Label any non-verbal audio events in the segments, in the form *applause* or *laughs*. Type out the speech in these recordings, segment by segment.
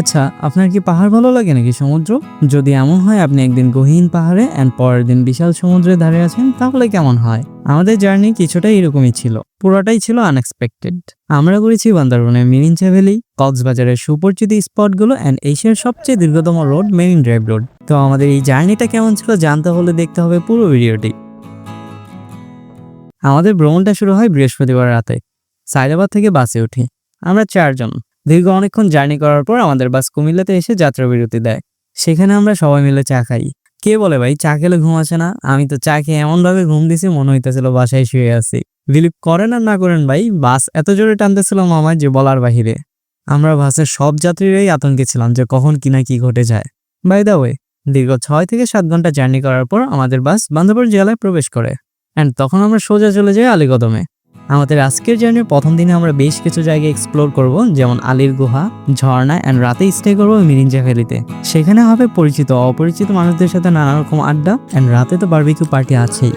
আচ্ছা আপনার কি পাহাড় ভালো লাগে নাকি সমুদ্র? যদি এমন হয়, আপনি একদিন গহীন পাহাড়ে অ্যান্ড পরের দিন বিশাল সমুদ্রের ধারে আছেন, তাহলে কেমন হয়? আমাদের জার্নি কিছুটা এরকমই ছিল। পুরোটাই ছিল আনএক্সপেক্টেড আমরা করেছি বান্দারবনের মিরিঞ্চা ভ্যালি কক্সবাজারের সুপরিচিত স্পটগুলো অ্যান্ড এশিয়ার সবচেয়ে দীর্ঘতম রোড, মেরিন ড্রাইভ রোড। তো আমাদের এই জার্নিটা কেমন ছিল জানতে হলে দেখতে হবে পুরো ভিডিওটি। আমাদের ভ্রমণটা শুরু হয় বৃহস্পতিবার রাতে। সাইদাবাদ থেকে বাসে উঠি। আমরা চারজন। দীর্ঘ অনেকক্ষণ জার্নি করার পর আমাদের বাস কুমিল্লাতে এসে যাত্রা বিরতি দেয়। সেখানে আমরা সবাই মিলে চা খাই। কে বলে ভাই, চা খেলে ঘুম আসে না? আমি তো চা খেয়ে এমনভাবে ঘুম দিছি, মনে হইতেছিল বাসায় শুয়ে আছি। বিলিভ করেন আর না করেন ভাই, বাস এত জোরে টানতেছিল আমার যে বলার বাহিরে। আমরা বাসের সব যাত্রীরাই আতঙ্কে ছিলাম যে কখন কি না কি ঘটে যায়। বাই দা ওয়ে দীর্ঘ ছয় থেকে সাত ঘণ্টা জার্নি করার পর আমাদের বাস বান্ধবপুর জেলায় প্রবেশ করে। অ্যান্ড তখন আমরা সোজা চলে যাই আলীকদমে। আমাদের আজকের জার্নির প্রথম দিনে আমরা বেশ কিছু জায়গা এক্সপ্লোর করব, যেমন আলীর গুহা, ঝর্ণা অ্যান্ড রাতে স্টে করব মিরিঞ্জা ভ্যালিতে। সেখানে হবে পরিচিত, অপরিচিত মানুষদের সাথে নানা রকম আড্ডা অ্যান্ড রাতে তো বারবিকিউ পার্টি আছেই।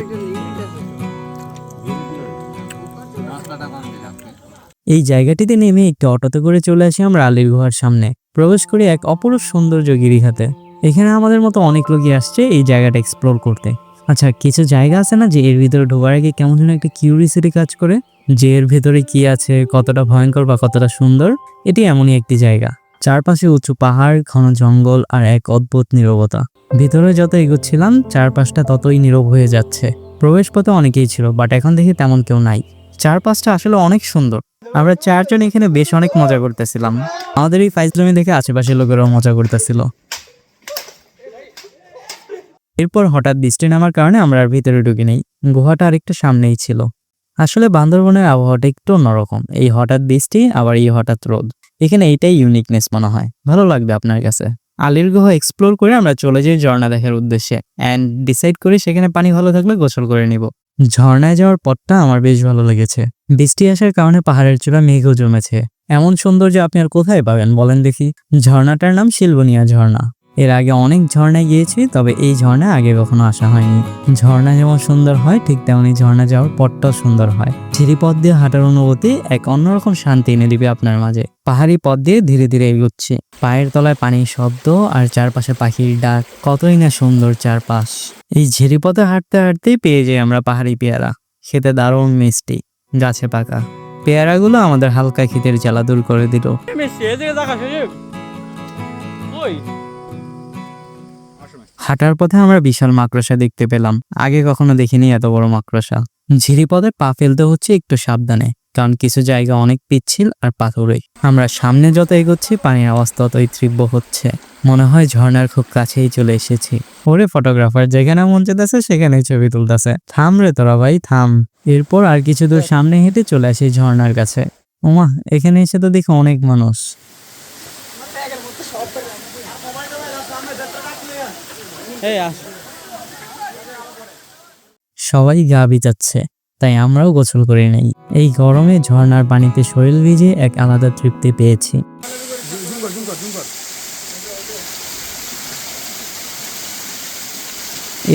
এই জায়গাটিতে নেমে একটি অটোতে করে চলে আসি আমরা আলীর গুহার সামনে। প্রবেশ করি এক অপরূপ সৌন্দর্য গিরিখাতে এখানে আমাদের মতো অনেক লোকই আসছে এই জায়গাটা এক্সপ্লোর করতে। আচ্ছা কিছু জায়গা আছে না যে এর ভিতরে ঢোকার আগে কেমন যেন একটা কিউরিসিটি কাজ করে? যে এর ভেতরে কি আছে, কতটা ভয়ঙ্কর বা কতটা সুন্দর? এটি এমনই একটি জায়গা। চারপাশে উঁচু পাহাড়, ঘন জঙ্গল আর এক অদ্ভুত নীরবতা। ভিতরে যত এগোচ্ছিলাম, চারপাশটা ততই নীরব হয়ে যাচ্ছে। প্রবেশ প্রবেশপথে অনেকেই ছিল বাট এখন দেখি তেমন কেউ নাই। চারপাশটা আসলে অনেক সুন্দর। আমরা চারজন এখানে বেশ অনেক মজা করতেছিলাম। আমাদের এই ফাইজলামি দেখে আশেপাশের লোকেরাও মজা করতেছিল। এরপর হঠাৎ বৃষ্টি নামার কারণে আমরা আর ভিতরে ঢুকি নেই। গুহাটা আরেকটু সামনেই ছিল। আসলে বান্দরবনের আবহাওয়াটা একটু অন্যরকম। এই হঠাৎ বৃষ্টি, আবার এই হঠাৎ রোদ। এখানে এইটাই ইউনিকনেস মনে হয়। ভালো লাগবে আপনার কাছে। আলির গুহা এক্সপ্লোর করে আমরা চলে যাই ঝর্ণা দেখার উদ্দেশ্যে। অ্যান্ড ডিসাইড করে সেখানে পানি ভালো থাকলে গোসল করে নিব। ঝর্ণায় যাওয়ার পথটা আমার বেশ ভালো লেগেছে। বৃষ্টি আসার কারণে পাহাড়ের চূড়া মেঘও জমেছে। এমন সৌন্দর্য আপনি আর কোথায় পাবেন বলেন দেখি। ঝর্ণাটার নাম শিলবনিয়া ঝর্ণা। এর আগে অনেক ঝর্ণায় গিয়েছি, তবে এই ঝর্ণায় আগে কখনো আসা হয়নি। ঝর্ণা যেমন সুন্দর হয়, ঠিক তেমনি ঝর্ণা যাওয়ার পথটাও সুন্দর হয়। সিঁড়ি পথ দিয়ে হাঁটার অনুভূতি এক অন্যরকম শান্তি এনে দিবে আপনার মাঝে। পাহাড়ি পথ দিয়ে ধীরে ধীরে এগোচ্ছে। পায়ের তলায় পানির শব্দ আর চারপাশে পাখির ডাক, কতই না সুন্দর চারপাশ। এই ঝিরি পথে হাঁটতে হাঁটতেই পেয়ে যাই আমরা পাহাড়ি পেয়ারা। খেতে দারুণ মিষ্টি, গাছে পাকা। পেয়ারাগুলো আমাদের হালকা খিদের জ্বালা দূর করে দিল। হাঁটার পথে আমরা বিশাল মাকড়সা দেখতে পেলাম। আগে কখনো দেখিনি এত বড় মাকড়সা। ঝিরিপথে পা ফেলতে হচ্ছে একটু সাবধানে, কারণ কিছু জায়গা অনেক পিচ্ছিল আর পাথুরে। আমরা সামনে যত এগোচ্ছি, পানির আওয়াজ ততই তীব্র হচ্ছে। মনে হয় ঝর্ণার খুব কাছেই চলে এসেছি। ওরে ফটোগ্রাফার, যেখানে মন চেতেছে সেখানে ছবি তুলতেছে। থাম রে তোরা ভাই, থাম। এরপর আর কিছু দূর সামনে হেঁটে চলে আসি ঝর্ণার কাছে। ওমা এখানে এসে তো দেখি অনেক মানুষ। সবাই গা ভিজাচ্ছে, তাই আমরাও গোসল করে নেই। এই গরমে ঝর্ণার পানিতে শরীর ভিজে এক আলাদা তৃপ্তি পেয়েছি।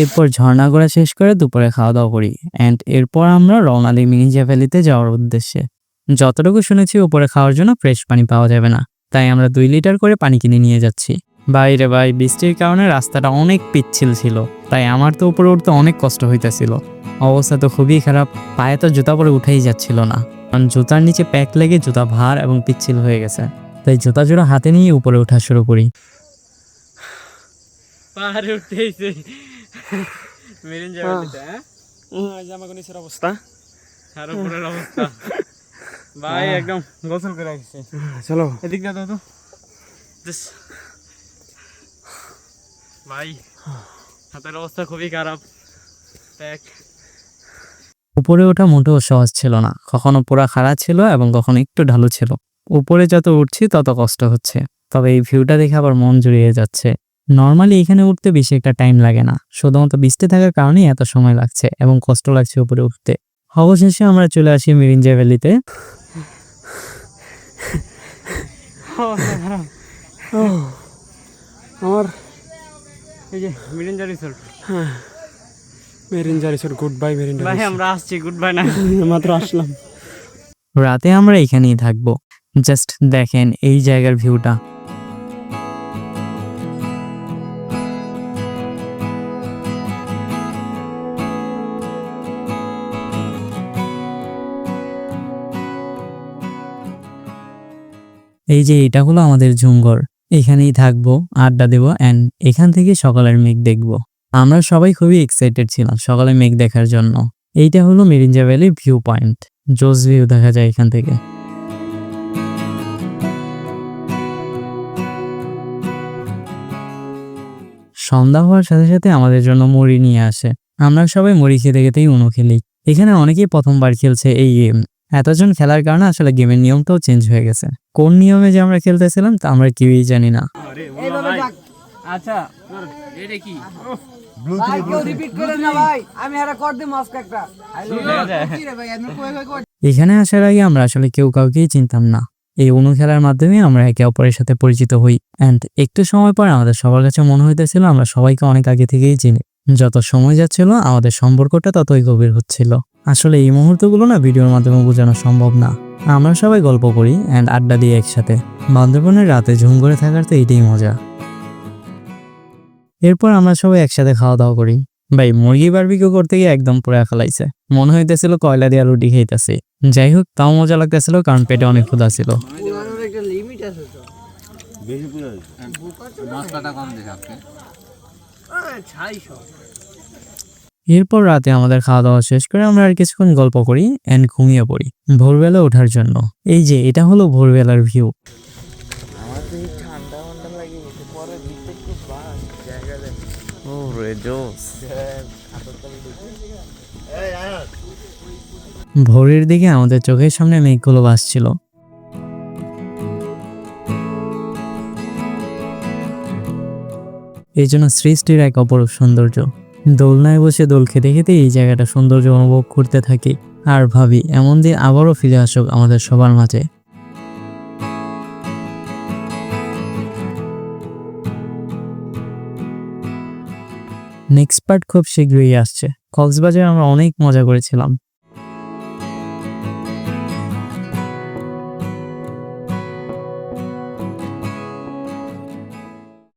এরপর ঝর্ণা ঘোরা শেষ করে দুপুরে খাওয়া দাওয়া করি। অ্যান্ড এরপর আমরা রওনা দিই মিনিজা ভ্যালিতে যাওয়ার উদ্দেশ্যে। যতটুকু শুনেছি, উপরে খাওয়ার জন্য ফ্রেশ পানি পাওয়া যাবে না। তাই আমরা দুই লিটার করে পানি কিনে নিয়ে যাচ্ছি। বাইরে ভাই বৃষ্টির কারণে রাস্তাটা অনেক পিচ্ছিল ছিল তাই আমার তো উপরে উঠতে অনেক কষ্ট হইতেছিল। অবস্থা তো খুবই খারাপ পায়ে তো জুতা পরে উঠেই যাচ্ছিল না। কারণ জুতার নিচে প্যাক লেগে জুতা ভার এবং পিচ্ছিল হয়ে গেছে তাই জুতা জোড়া হাতে নিয়ে উপরে ওঠা শুরু করি। পাহাড়ে উঠতেইছে। মেরিন জায়গাটিতে হ্যাঁ। জামা নিচের অবস্থা। আর উপরের অবস্থা। ভাই একদম গোসল করে রাখছে চলো। এদিক দা তো। ভাই হাতের অবস্থা খুবই খারাপ। উপরে ওঠা মোটেও সহজ ছিল না। কখনো পুরা খাড়া ছিল এবং কখনো একটু ঢালু ছিল। উপরে যত উঠছি তত কষ্ট হচ্ছে। তবে এই ভিউটা দেখে আবার মন জুড়িয়ে যাচ্ছে। নর্মালি এখানে উঠতে বেশি একটা টাইম লাগে না। শুধুমাত্র বৃষ্টি থাকার কারণেই এত সময় লাগছে এবং কষ্ট লাগছে উপরে উঠতে। অবশেষে আমরা চলে আসি মিরিঞ্জা ভ্যালিতে। আমার এই যে রিসোর্ট হ্যাঁ রিসোর্ট গুড বাই ভাই আমরা আসছি গুড বাই না। *laughs* মাত্র আসলাম। রাতে আমরা এখানেই থাকব। জাস্ট দেখেন এই জায়গার ভিউটা এই যে এটা হলো আমাদের ঝুমঘর। এখানেই থাকব, আড্ডা দেবো অ্যান্ড এখান থেকে সকালের মেঘ দেখব। আমরা সবাই খুবই এক্সাইটেড ছিলাম সকালে মেঘ দেখার জন্য। এইটা হলো মেরিঞ্জা ভ্যালি ভিউ পয়েন্ট। জোস ভিউ দেখা যায় এখান থেকে। সন্ধ্যা হওয়ার সাথে সাথে আমাদের জন্য মুড়ি নিয়ে আসে। আমরা সবাই মুড়ি খেতে খেতেই উনো খেলি। এখানে অনেকেই প্রথমবার খেলছে এই গেম এতজন খেলার কারণে আসলে গেমের নিয়মটাও চেঞ্জ হয়ে গেছে। কোন নিয়মে যে আমরা খেলতেছিলাম তা আমরা কেউই জানি না। আচ্ছা এটা কি? এখানে আসার আগে আমরা আসলে কেউ কাউকেই চিনতাম না। এই অনু খেলার মাধ্যমে আমরা একে অপরের সাথে পরিচিত হই। অ্যান্ড একটু সময় পর আমাদের সবার কাছে মনে হইতেছিল আমরা সবাইকে অনেক আগে থেকেই চিনি। যত সময় যাচ্ছিল আমাদের সম্পর্কটা ততই গভীর হচ্ছিল। আসলে এই মুহূর্তগুলো না ভিডিওর মাধ্যমে বোঝানো সম্ভব না। আমরা সবাই গল্প করি অ্যান্ড আড্ডা দিই একসাথে। বান্দরবনের রাতে ঝুম করে থাকার তো এটাই মজা। এরপর আমরা সবাই একসাথে খাওয়া দাওয়া করি। ভাই মুরগি বারবিকিউ করতে গিয়ে একদম পুরা ফেলাইছে। মনে হইতেছিল কয়লা দিয়ে রুটি খাইতেছে। যাই হোক তাও মজা লাগতেছিল কারণ পেটে অনেক ক্ষুধা ছিল। এরপর রাতে আমাদের খাওয়া দাওয়া শেষ করে আমরা আর কিছুক্ষণ গল্প করি অ্যান্ড ঘুমিয়ে পড়ি ভোরবেলা ওঠার জন্য। এই যে এটা হলো ভোরবেলার ভিউ ভোরের দিকে আমাদের চোখের সামনে মেঘগুলো ভাসছিল। এই জন্য সৃষ্টির এক অপরূপ সৌন্দর্য। দোলনায় বসে দোল খেতে খেতে এই জায়গাটা সৌন্দর্য অনুভব করতে থাকি। আর ভাবি, এমন দিন আবারও ফিরে আসুক আমাদের সবার মাঝে। নেক্সট পার্ট খুব শীঘ্রই আসছে। কক্সবাজারে আমরা অনেক মজা করেছিলাম।